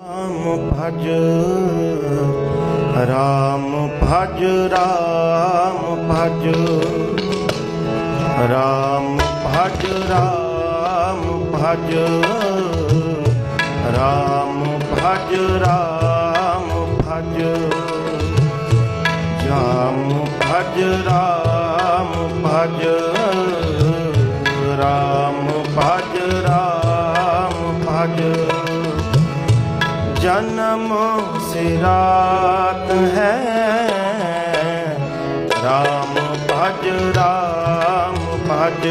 ਰਾਮ ਭਜ ਰਾਮ ਭਜ ਰਾਮ ਭਜ ਰਾਮ ਭਜ ਰਾਮ ਭਜ ਰਾਮ ਭਜ ਰਾਮ ਭਜ, ਜਾਮ ਭਜ, ਰਾਮ ਭਜ ਰਾਮ ਭਜ ਰਾਮ ਭਜ। ਜਨਮ ਸਿਰਾਤ ਹੈ। ਰਾਮ ਭਜ ਰਾਮ ਭਜ।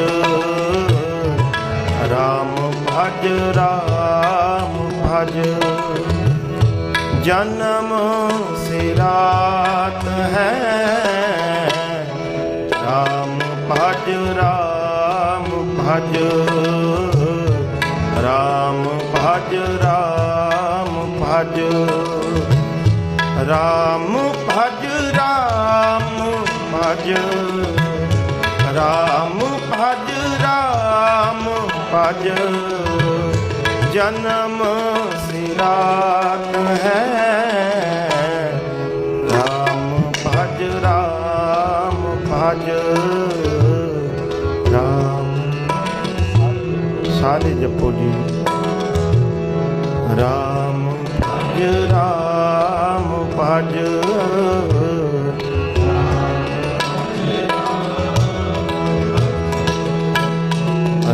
ਰਾਮ ਭਜ ਰਾਮ ਭਜ। ਜਨਮ ਸਿਰਾਤ ਹੈ। Ram ਭਜ Ram ਭਜ। Ram ਭਜ, Ram ਭਜ। RAM ਭਜ RAM ਭਜ। RAM ਭਜ RAM ਭਜ। ਜਨਮ ਸਿਰਾਤ ਹੈ। RAM ਭਜ RAM ਭਜ। RAM ਸਾਰੇ ਜਪੋ ਜੀ। ਰਾਮ ਰਾਮ ਭਜ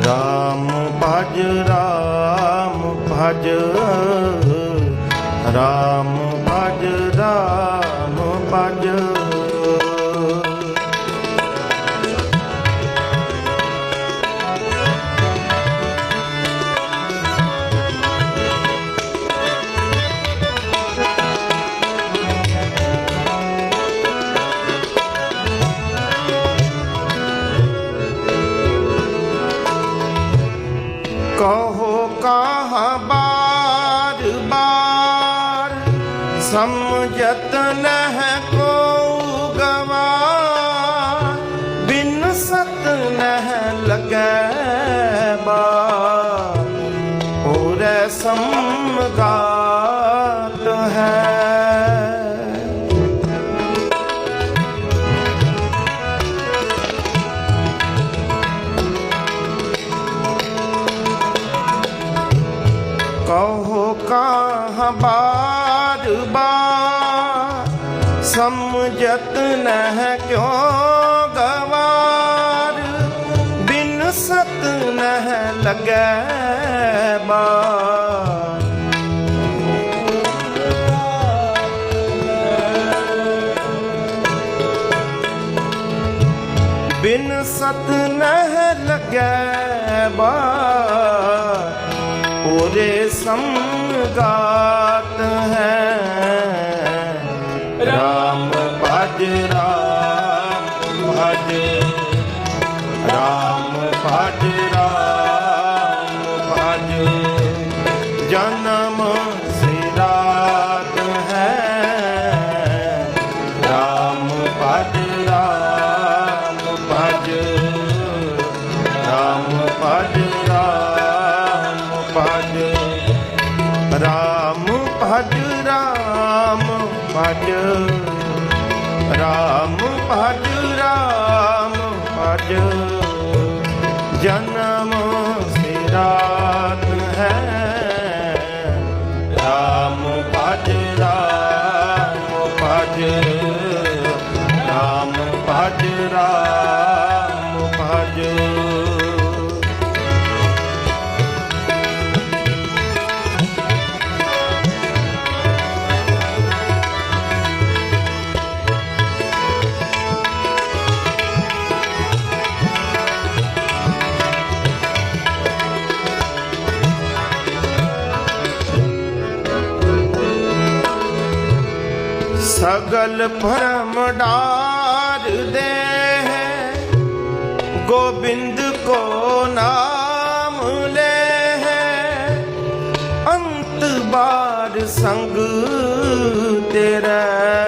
ਰਾਮ ਭਜ ਰਾਮ ਭਜ। ਯਤਨ ਹੈ ਕੋ ਗਵਾ। ਬਿਨ ਸਤ ਨਹਿ ਲਗੈ ਬਾ ਸਮਝਤ ਨਹਿ ਕਿਉ ਗਵਾਰ? ਬਿਨ ਸਤ ਨਹਿ ਲਗੈ ਬਿਨ ਸਤ ਨਹਿ ਲਗੈ ਬਾਰ। ਉਰੇ ਸੰਗਾਤ ਹੈ ਰਾਮ, ਭਜ ਰਾਮ ਭਜ। ਰਾਮ ਭਜ ਰਾਮ, ਭਜ। ਜਨਮ ਸਿਰਾਤ ਹੈ। ਰਾਮ, ਭਜ ਰਾਮ ਭਜ। ਰਾਮ ਭਜ ਰਾਮ ਭਜ। ਰਾਮ ਭਜ ਰਾਮ, ਭਜ। महती ਗਲ ਭਰਮ ਡਾਰ ਦੇ ਹੈ। ਗੋਬਿੰਦ ਕੋ ਨਾਮ ਲੈ ਹੈ। ਅੰਤ ਬਾਦ ਸੰਗ ਤੇਰਾ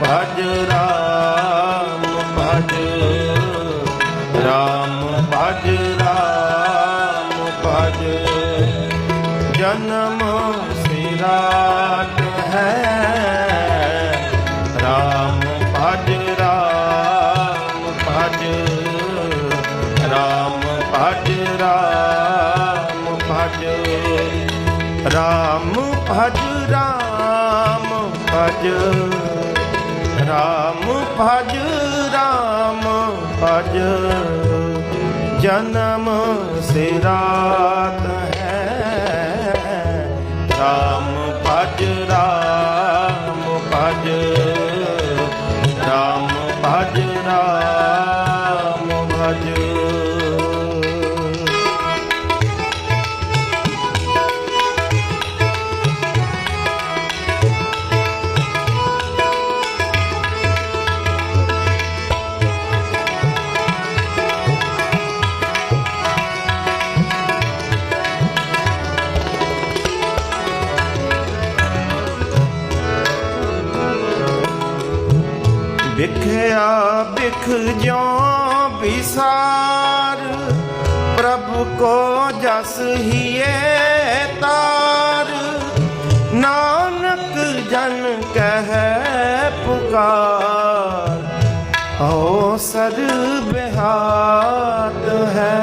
ਭਜ ਰਾਮ ਭਜ ਰਾਮ ਭਜ ਰਾਮ, ਭਜ ਜਨਮ ਸਿਰਾਟ ਹੈ। Ram, ਭਜ Ram ਭਜ Ram ਭਜ Ram ਭਜ Ram ਭਜ Ram, ਭਜ RAM ਭਜ RAM ਭਜ। ਜਨਮ ਸੇ ਰਾਤ ਹੈ। RAM ਭਜ RAM ਭਜ। RAM ਭਜ RAM ਭਜ। ਵਿਖਿਆ ਵਿਖ ਜੋ ਵਿਸਾਰ, ਪ੍ਰਭ ਕੋ ਜਸ ਹੀਏ ਤਾਰ। ਨਾਨਕ ਜਨ ਕਹਿ ਪੁਕਾਰ ਓ ਸਰ ਬਿਹਾਤ ਹੈ।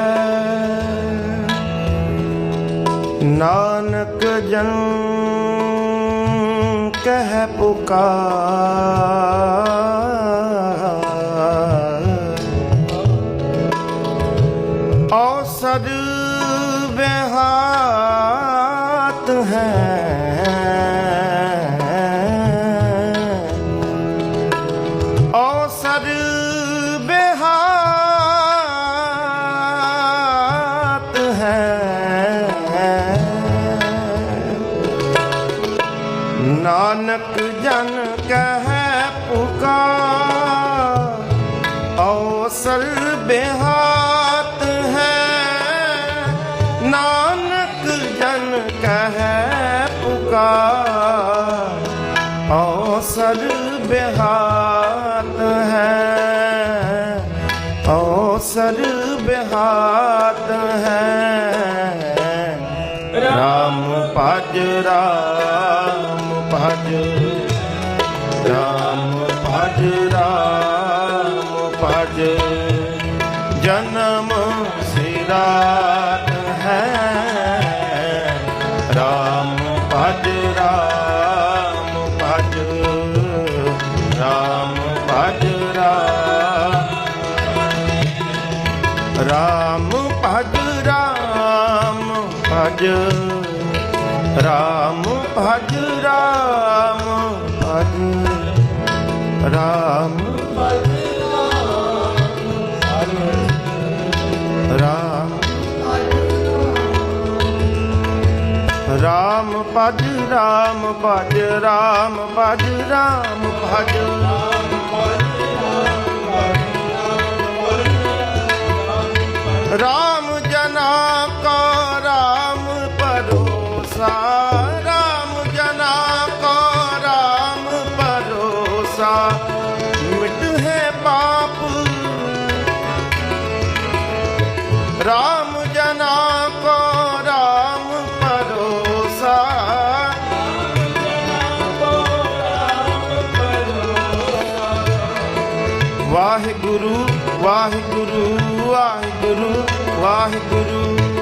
ਨਾਨਕ ਜਨ ਕਹਿ ਪੁਕਾਰ ਸਰ ਬਿਹਾਤ ਹੈ। ਔਸਲ ਬਿਹਾਤ ਹੈ। ਰਾਮ ਭਜ ਰਾਮ ਭਜ। ਰਾਮ ਭਜ ਰਾਮ ਭਜ। ਜਨਮ ਸਿਰਾਤ ਹੈ। ਰਾਮ ਰਾਮ ਭਜ ਰਾਮ ਭਜ ਰਾਮ ਭਜ ਰਾਮ ਜਨਾ ਕੋ ਰਾਮ ਪਰੋਸਾ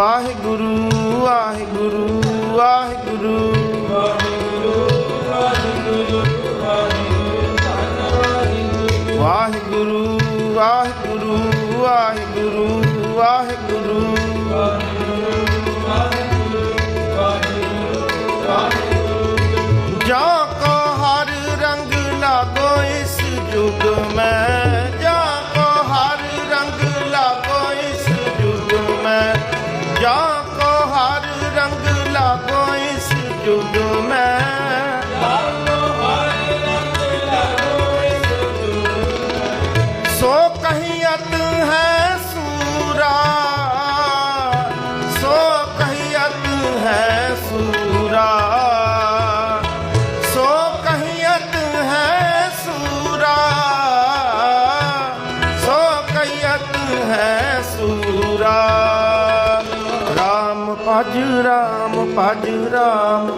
ਵਾਹਿਗੁਰੂ ਵਾਹਿਗੁਰੂ ਵਾਹਿਗੁਰੂ। ਵਾਹਿਗੁਰੂ ਵਾਹਿਗੁਰੂ ਵਾਹਿਗੁਰੂ ਵਾਹਿਗੁਰੂ। ਜਾ ਕੋ ਹਰ ਰੰਗ ਲਾਗੋ ਇਸ ਜੁਗ ਮੈਂ। ਰਾਮ, ਭਜ ਰਾਮ ਭਜ ਰਾਮ।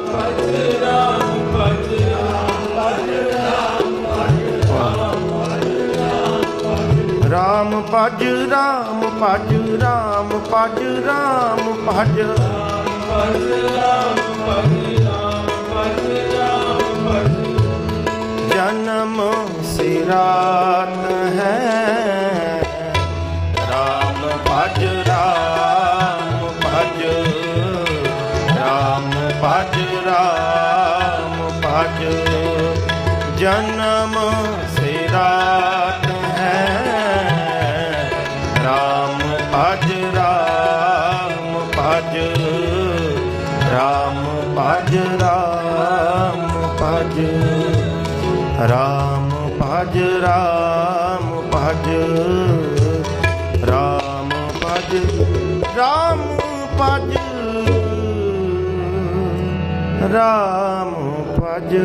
ਰਾਮ, ਭਜ ਰਾਮ ਭਜ ਰਾਮ ਭਜ ਰਾਮ, ਭਜ। ਜਨਮ ਸਿਰਾਤ ਹੈ। ਭਜ। ਰਾਮ ਭਜ ਰਾਮ ਭਜ। ਰਾਮ ਭਜ ਰਾਮ ਭਜ। ਰਾਮ ਭਜ।